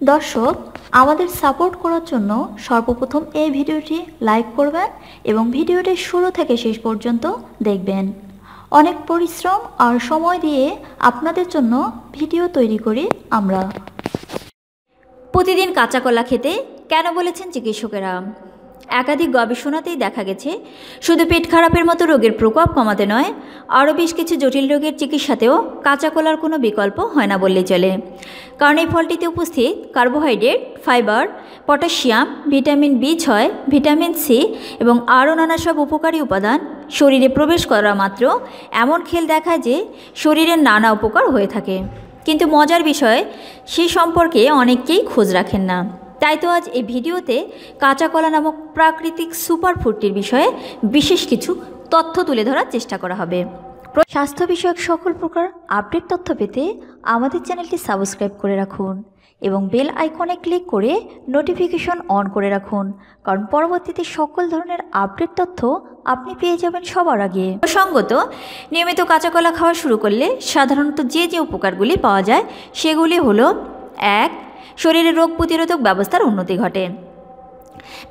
দর্শক, আমাদের সাপোর্ট করার জন্য সর্বপ্রথম এই ভিডিওটি লাইক করবেন এবং ভিডিওটি শুরু থেকে শেষ পর্যন্ত দেখবেন। অনেক পরিশ্রম আর সময় দিয়ে আপনাদের জন্য ভিডিও তৈরি করি আমরা। প্রতিদিন কাঁচা কলা খেতে কেন বলেছেন চিকিৎসকেরা? একাধিক গবেষণাতেই দেখা গেছে, শুধু পেট খারাপের মতো রোগের প্রকোপ কমাতে নয়, আরও বেশ কিছু জটিল রোগের চিকিৎসাতেও কাঁচা কলার কোনো বিকল্প হয় না বললেই চলে। কারণ এই ফলটিতে উপস্থিত carbohydrate, fibre, potassium, vitamin B ছয়, ভিটামিন সি এবং আরও নানা সব উপকারী উপাদান শরীরে প্রবেশ করা মাত্র এমন খেল দেখায় যে শরীরের নানা উপকার হয়ে থাকে। কিন্তু মজার বিষয়, সে সম্পর্কে অনেককেই খোঁজ রাখেন না। তাই তো আজ এই ভিডিওতে কাঁচা কলা নামক প্রাকৃতিক সুপার ফুডটির বিষয়ে বিশেষ কিছু তথ্য তুলে ধরার চেষ্টা করা হবে। স্বাস্থ্য বিষয়ক সকল প্রকার আপডেট তথ্য পেতে আমাদের চ্যানেলটি সাবস্ক্রাইব করে রাখুন এবং বেল আইকনে ক্লিক করে নোটিফিকেশন অন করে রাখুন, কারণ পরবর্তীতে সকল ধরনের আপডেট তথ্য আপনি পেয়ে যাবেন সবার আগে। প্রসঙ্গত, নিয়মিত কাঁচা কলা খাওয়া শুরু করলে সাধারণত যে যে উপকারগুলি পাওয়া যায় সেগুলি হলো, এক শরীরে রোগ প্রতিরোধক ব্যবস্থার উন্নতি ঘটে।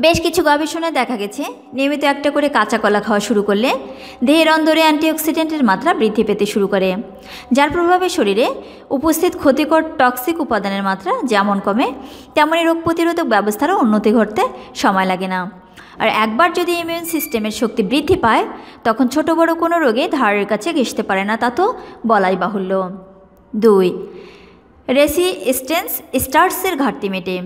বেশ কিছু গবেষণায় দেখা গেছে, নিয়মিত একটা করে কাঁচা কলা খাওয়া শুরু করলে দেহের অন্দরে অ্যান্টিঅক্সিডেন্টের মাত্রা বৃদ্ধি পেতে শুরু করে, যার প্রভাবে শরীরে উপস্থিত ক্ষতিকর টক্সিক উপাদানের মাত্রা যেমন কমে তেমনই রোগ প্রতিরোধক ব্যবস্থারও উন্নতি ঘটতে সময় লাগে না। আর একবার যদি ইমিউন সিস্টেমের শক্তি বৃদ্ধি পায়, তখন ছোট বড় কোনো রোগে ধারের কাছে ঘেসতে পারে না, তা তো বলাই বাহুল্য। দুই রেসিস্টেন্স স্টার্সের ঘাটতি মেটে।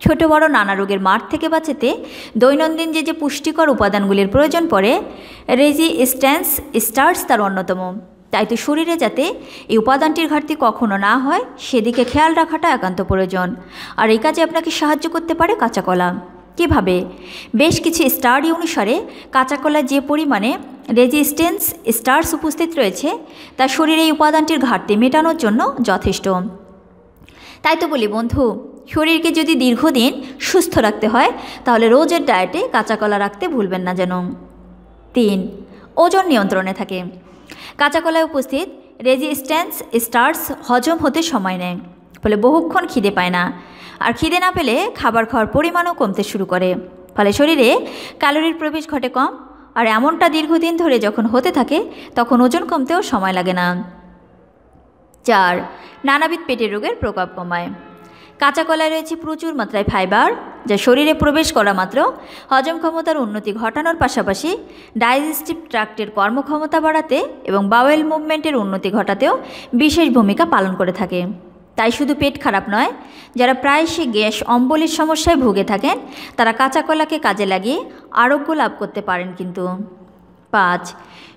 ছোট বড় নানা রোগের মাঠ থেকে বাঁচাতে দৈনন্দিন যে যে পুষ্টিকর উপাদানগুলির প্রয়োজন পড়ে রেজিস্ট্যান্স স্টার্স তার অন্যতম। তাই তো শরীরে যাতে এই উপাদানটির ঘাটতি কখনো না হয়, সেদিকে খেয়াল রাখাটা একান্ত প্রয়োজন। আর এই কাজে আপনাকে সাহায্য করতে পারে কাঁচা কলা। কীভাবে? বেশ কিছু স্টাডি অনুসারে কাঁচা কলা যে পরিমাণে রেজিস্ট্যান্স স্টার্স উপস্থিত রয়েছে, তা শরীরে এই উপাদানটির ঘাটতি মেটানোর জন্য যথেষ্ট। তাই তো বলি বন্ধু, শরীরকে যদি দীর্ঘদিন সুস্থ রাখতে হয়, তাহলে রোজের ডায়েটে কাঁচা কলা রাখতে ভুলবেন না যেন। তিন, ওজন নিয়ন্ত্রণে থাকে। কাঁচা কলায় উপস্থিত রেজিস্ট্যান্স স্টার্স হজম হতে সময় নেয়, ফলে বহুক্ষণ খিদে পায় না। আর খিদে না পেলে খাবার খাওয়ার পরিমাণও কমতে শুরু করে, ফলে শরীরে ক্যালোরির প্রবেশ ঘটে কম। আর এমনটা দীর্ঘদিন ধরে যখন হতে থাকে, তখন ওজন কমতেও সময় লাগে না। চার, নানাবিধ পেটের রোগের প্রকোপ কমায়। কাঁচা কলায় রয়েছে প্রচুর মাত্রায় ফাইবার, যা শরীরে প্রবেশ করা মাত্র হজম ক্ষমতার উন্নতি ঘটানোর পাশাপাশি ডাইজেস্টিভ ট্র্যাক্টের কর্মক্ষমতা বাড়াতে এবং বাওয়েল মুভমেন্টের উন্নতি ঘটাতেও বিশেষ ভূমিকা পালন করে থাকে। তাই শুধু পেট খারাপ নয়, যারা প্রায়শই গ্যাস অম্বলির সমস্যায় ভুগে থাকেন, তারা কাঁচা কলাকে কাজে লাগিয়ে আরোগ্য লাভ করতে পারেন কিন্তু। পাঁচ,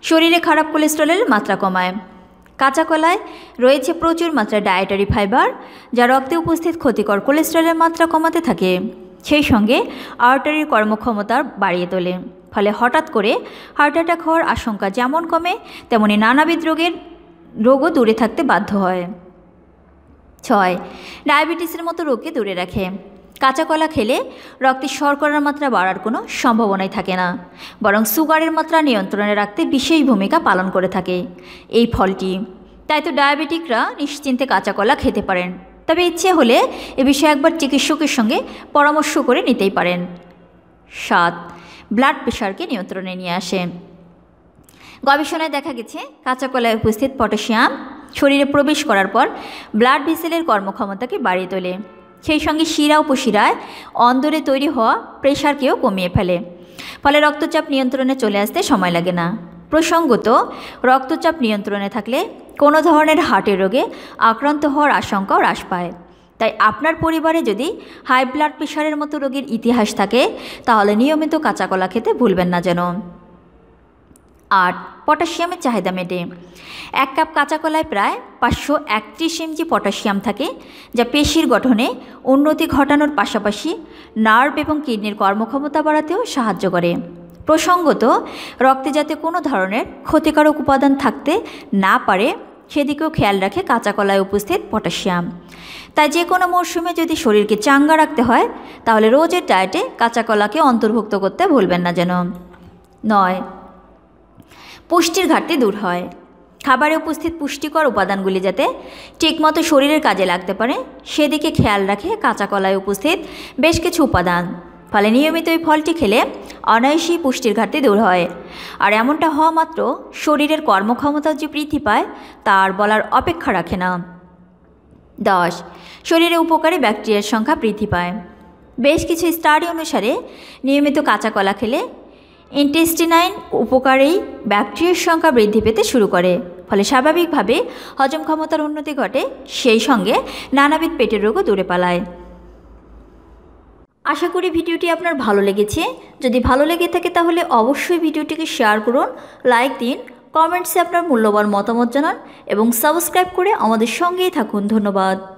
শরীরে খারাপ কোলেস্ট্রলের মাত্রা কমায়। কাঁচা কলায় রয়েছে প্রচুর মাত্রায় ডায়েটারি ফাইবার যা রক্তে উপস্থিত ক্ষতিকর কোলেস্ট্রলের মাত্রা কমাতে থাকে। সেই সঙ্গে আর্টারির কর্মক্ষমতা বাড়িয়ে তোলে। ফলে হঠাৎ করে হার্ট অ্যাটাক হওয়ার আশঙ্কা যেমন কমে, তেমনি নানাবিধ রোগের রোগও দূরে থাকতে বাধ্য হয়। ছয় ডায়াবেটিসের মতো রোগকে দূরে রাখে। কাঁচা কলা খেলে রক্তে শর্করার মাত্রা বাড়ার কোনো সম্ভাবনাই থাকে না। বরং সুগারের মাত্রা নিয়ন্ত্রণে রাখতে বিশেষ ভূমিকা পালন করে থাকে। এই ফলটি। তাই তো ডায়াবেটিকরা নিশ্চিন্তে কাঁচা কলা খেতে পারেন। তবে ইচ্ছে হলে এ বিষয়ে একবার চিকিৎসকের সঙ্গে পরামর্শ করে নিতেই পারেন। সাত। ব্লাড প্রেশারকে নিয়ন্ত্রণে নিয়ে আসে। গবেষণায় দেখা গেছে কাঁচা কলায় উপস্থিত পটাশিয়াম শরীরে প্রবেশ করার পর ব্লাড ভেসেলের কর্মক্ষমতাকে বাড়িয়ে তোলে। সেই সঙ্গে শিরা উপশিরায় অন্দরে তৈরি হওয়া প্রেশারকেও কমিয়ে ফেলে। ফলে রক্তচাপ নিয়ন্ত্রণে চলে আসতে সময় লাগে না। প্রসঙ্গত, রক্তচাপ নিয়ন্ত্রণে থাকলে কোনো ধরনের হার্টের রোগে আক্রান্ত হওয়ার আশঙ্কাও হ্রাস পায়। তাই আপনার পরিবারে যদি হাই ব্লাড প্রেশারের মতো রোগের ইতিহাস থাকে, তাহলে নিয়মিত কাঁচা কলা খেতে ভুলবেন না যেন। আট পটাশিয়ামের চাহিদা মেটে। এক কাপ কাঁচা কলায় প্রায় পাঁচশো একত্রিশ এমজি পটাশিয়াম থাকে, যা পেশির গঠনে উন্নতি ঘটানোর পাশাপাশি নার্ভ এবং কিডনির কর্মক্ষমতা বাড়াতেও সাহায্য করে। প্রসঙ্গত, রক্তে যাতে কোনো ধরনের ক্ষতিকারক উপাদান থাকতে না পারে, সেদিকেও খেয়াল রাখে কাঁচা কলায় উপস্থিত পটাশিয়াম। তাই যে কোনো মরশুমে যদি শরীরকে চাঙ্গা রাখতে হয়, তাহলে রোজের ডায়েটে কাঁচা কলাকে অন্তর্ভুক্ত করতে ভুলবেন না যেন। নয় পুষ্টির ঘাটতি দূর হয়। খাবারে উপস্থিত পুষ্টিকর উপাদানগুলি যাতে ঠিকমতো শরীরের কাজে লাগতে পারে, সেদিকে খেয়াল রাখে কাঁচা কলায় উপস্থিত বেশ কিছু উপাদান। ফলে নিয়মিত এই ফলটি খেলে অনায়াসেই পুষ্টির ঘাটতি দূর হয়। আর এমনটা হওয়া মাত্র শরীরের কর্মক্ষমতা যে বৃদ্ধি পায়, তার বলার অপেক্ষা রাখে না। দশ, শরীরে উপকারী ব্যাকটেরিয়ার সংখ্যা বৃদ্ধি পায়। বেশ কিছু স্টাডি অনুসারে নিয়মিত কাঁচা কলা খেলে ইন্টেস্টিনাইন উপকারেই ব্যাকটেরিয়ার সংখ্যা বৃদ্ধি পেতে শুরু করে, ফলে স্বাভাবিকভাবে হজম ক্ষমতার উন্নতি ঘটে, সেই সঙ্গে নানাবিধ পেটের রোগও দূরে পালায়। আশা করি ভিডিওটি আপনার ভালো লেগেছে। যদি ভালো লেগে থাকে তাহলে অবশ্যই ভিডিওটিকে শেয়ার করুন, লাইক দিন, কমেন্টসে আপনার মূল্যবান মতামত জানান এবং সাবস্ক্রাইব করে আমাদের সঙ্গেই থাকুন। ধন্যবাদ।